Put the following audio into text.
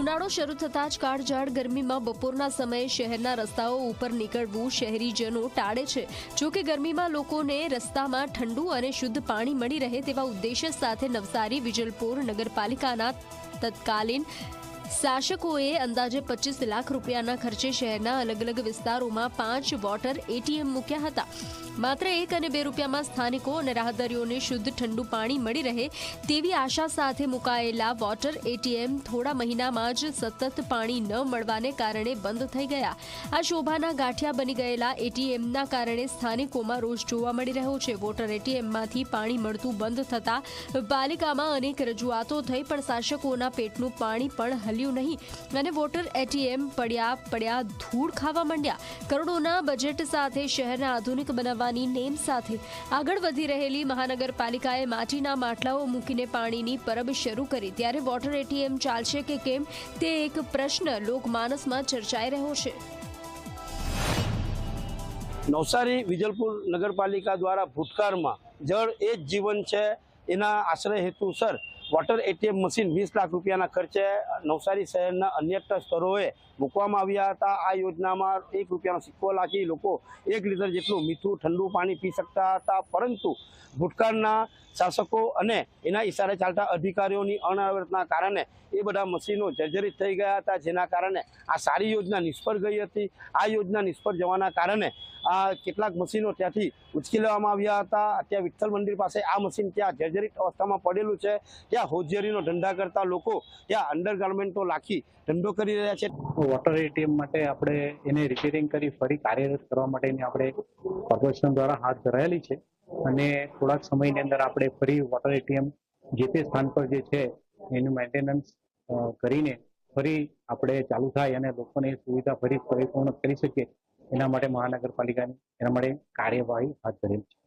ઉનાળો શરૂ થતાં જ કાળઝાળ ગરમીમાં બપોરના સમયે શહેરના રસ્તાઓ ઉપર નીકળવું શહેરીજનો ટાળે છે. જો કે ગરમીમાં લોકોને રસ્તામાં ઠંડુ અને શુદ્ધ પાણી મળી રહે તેવા ઉદ્દેશ્ય સાથે નવસારી, વિજલપુર નગરપાલિકાના તત્કાલીન શાસકોએ અંદાજે પચીસ લાખ રૂપિયાના ખર્ચે શહેરના અલગ અલગ વિસ્તારોમાં પાંચ વોટર એટીએમ મૂક્યા હતા. માત્ર એક અને બે રૂપિયામાં સ્થાનિકો અને રાહદારીઓને શુદ્ધ ઠંડુ પાણી મળી રહે તેવી આશા સાથે મુકાયેલા વોટર એટીએમ થોડા મહિનામાં જ સતત પાણી ન મળવાને કારણે બંધ થઈ ગયા. આ શોભાના ગાંઠિયા બની ગયેલા એટીએમના કારણે સ્થાનિકોમાં રોષ જોવા મળી રહ્યો છે. વોટર એટીએમમાંથી પાણી મળતું બંધ થતાં પાલિકામાં અનેક રજૂઆતો થઈ પણ શાસકોના પેટનું પાણી પણ હલ્યું નહીં. અને વોટર એટીએમ પડ્યા પડ્યા ધૂળ ખાવા માંડ્યા. કરોડોના બજેટ સાથે શહેરને આધુનિક બનાવવાની નેમ સાથે આગળ વધી રહેલી મહાનગરપાલિકાએ માટીના માટલાઓ મૂકીને પાણીની પરબ શરૂ કરી. ત્યારે વોટર એટીએમ ચાલશે કે કેમ તે એક પ્રશ્ન લોકમાનસમાં ચર્ચાઈ રહ્યો છે. નવસારી વિજલપુર નગરપાલિકા દ્વારા ભૂતકાળમાં જળ એ જ જીવન છે એના આશ્રય હેતુસર વોટર એટીએમ મશીન વીસ લાખ રૂપિયાના ખર્ચે નવસારી શહેરના અન્ય સ્થળોએ મૂકવામાં આવ્યા હતા. આ યોજનામાં એક રૂપિયાનો સિક્કો લાખી લોકો એક લીટર જેટલું મીઠું, ઠંડુ પાણી પી શકતા હતા. પરંતુ ભૂતકાળના શાસકો અને એના ઇશારે ચાલતા અધિકારીઓની અનાવરતના કારણે એ બધા મશીનો જર્જરિત થઈ ગયા હતા, જેના કારણે આ સારી યોજના નિષ્ફળ ગઈ હતી. આ યોજના નિષ્ફળ જવાના કારણે આ કેટલાક મશીનો ત્યાંથી ઉચકી લેવામાં આવ્યા હતા. અત્યારે વિઠ્ઠલ મંદિર પાસે આ મશીન ત્યાં જર્જરિત અવસ્થામાં પડેલું છે. ત્યાં હોજરીનો ધંધા કરતા લોકો ત્યાં અંડરગાર્મેન્ટો લાખી ધંધો કરી રહ્યા છે. વોટર એટીએમ માટે આપણે એને રિપેરિંગ કરી ફરી કાર્યરત કરવા માટેની આપણે કોર્પોરેશન દ્વારા હાથ ધરાયેલી છે. અને થોડાક સમયની અંદર આપણે ફરી વોટર એટીએમ જે તે સ્થાન પર જે છે એનું મેન્ટેનન્સ કરીને ફરી આપણે ચાલુ થાય અને લોકોને એ સુવિધા ફરી પરિપૂર્ણ કરી શકીએ એના માટે મહાનગરપાલિકાની એના માટે કાર્યવાહી હાથ ધરેલી છે.